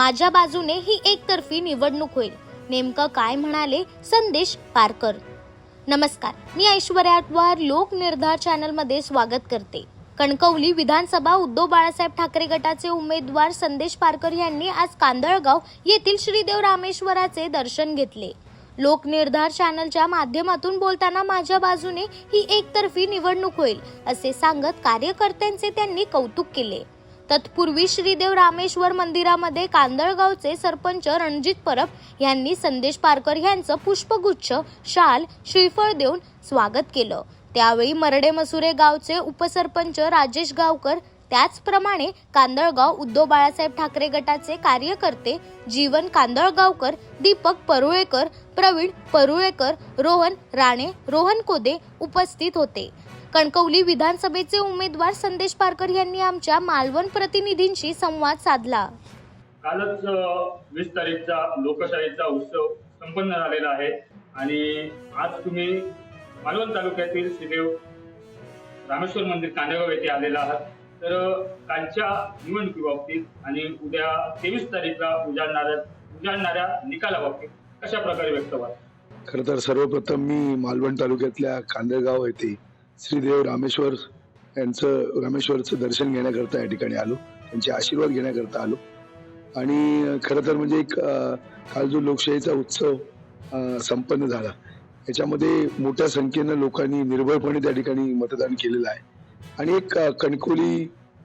माझ्या बाजूने ही एकतर्फी निवडणूक होईल. नेमकं काय म्हणाले? संदेश पारकर. नमस्कार. मी ऐश्वर्या लोकनिर्धार लोक चॅनलमध्ये स्वागत करते. कणकवली विधानसभा उद्धव बाळासाहेब ठाकरे गटाचे उमेदवार संदेश पारकर यांनी आज कांदळगाव येथील श्रीदेव रामेश्वराचे दर्शन घेतले. लोकनिर्धार चॅनलच्या माध्यमातून बोलताना माझ्या बाजूने ही एकतर्फी निवडणूक होईल असे सांगत कार्यकर्त्यांचे त्यांनी कौतुक केले. तत्पूर्वी श्रीदेव रामेश्वर मंदिरामध्ये कांदळगावचे सरपंच रणजित परब यांनी संदेश पारकर यांचं पुष्पगुच्छ शाल श्रीफळ देऊन स्वागत केलं. त्यावेळी मरडे मसुरे गावचे उपसरपंच राजेश गावकर त्याचप्रमाणे कांदळगाव उद्धव बाळासाहेब ठाकरे गटाचे कार्यकर्ते जीवन कांदळगावकर दीपक परुळेकर प्रवीण परुळेकर रोहन राणे रोहन कोदे उपस्थित होते. कणकवली विधानसभेचे उमेदवार संदेश पारकर यांनी आमच्या मालवण प्रतिनिधींशी संवाद साधला. कालच वीस तारीखचा लोकशाहीचा उत्सव संपन्न झालेला आहे आणि आज तुम्ही मालवण तालुक्यातील श्रीदेव रामेश्वर मंदिर कांदेगाव येथे आलेला आहात. तर कालच्या निवडणुकी बाबतीत आणि उद्या तेवीस तारीखला उजाडणाऱ्या उजाडणाऱ्या निकालाबाबतीत कशा प्रकारे व्यक्त व्हाल? खरं तर सर्वप्रथम मी मालवण तालुक्यातल्या कांदळगाव येथे श्रीदेव रामेश्वर यांचं रामेश्वरचं दर्शन घेण्याकरता या ठिकाणी आलो. त्यांचे आशीर्वाद घेण्याकरता आलो. आणि खरं तर म्हणजे एक काल जो लोकशाहीचा उत्सव संपन्न झाला याच्यामध्ये मोठ्या संख्येनं लोकांनी निर्भयपणे त्या ठिकाणी मतदान केलेलं आहे. आणि एक कणकोली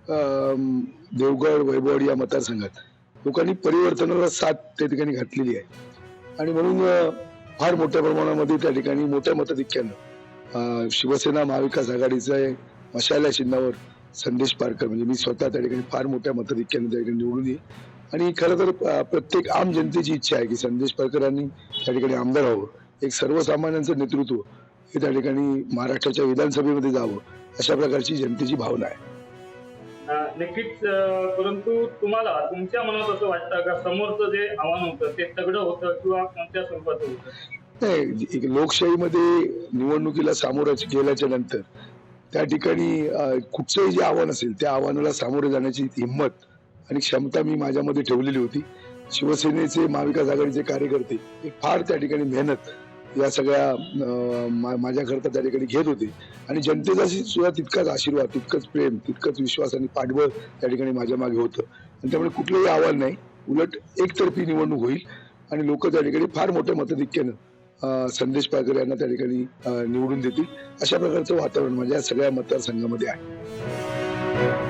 देवगड वैभवड या मतदारसंघात लोकांनी परिवर्तनाला साथ त्या ठिकाणी घातलेली आहे. आणि म्हणून फार मोठ्या प्रमाणामध्ये त्या ठिकाणी मोठ्या मताधिक्यानं शिवसेना महाविकास आघाडीचं आहे चिन्हावर संदेश पारकर म्हणजे मी स्वतः त्या ठिकाणी फार मोठ्या मताधिक्याने त्या ठिकाणी निवडून येईल आणि खरं तर प्रत्येक आम जनतेची इच्छा आहे की संदेश पारकरांनी त्या ठिकाणी आमदार व्हावं. एक सर्वसामान्यांचं नेतृत्व हे त्या ठिकाणी महाराष्ट्राच्या विधानसभेमध्ये जावं अशा प्रकारची जनतेची भावना आहे. नक्कीच परंतु तुम्हाला तुमच्या मनात असं वाटतं का समोरचं जे आव्हान होतं ते तगडं होतं किंवा कोणत्या स्वरूपाचं होतं? नाही एक लोकशाहीमध्ये निवडणुकीला सामोरं गेल्याच्यानंतर त्या ठिकाणी कुठचंही जे आव्हान असेल त्या आव्हानाला सामोरे जाण्याची हिंमत आणि क्षमता मी माझ्यामध्ये ठेवलेली होती. शिवसेनेचे महाविकास आघाडीचे कार्यकर्ते हे फार त्या ठिकाणी मेहनत या सगळ्या माझ्याकरता त्या ठिकाणी घेत होते. आणि जनतेचा सुद्धा तितकाच आशीर्वाद तितकंच प्रेम तितकंच विश्वास आणि पाठबळ त्या ठिकाणी माझ्या मागे होतं. आणि त्यामुळे कुठलंही आव्हान नाही. उलट एकतर्फी निवडणूक होईल आणि लोक त्या ठिकाणी फार मोठ्या मताधिक्यानं संदेश पाकर यांना त्या ठिकाणी निवडून देतील. अशा प्रकारचं वातावरण म्हणजे सगळ्या मतदारसंघामध्ये आहे.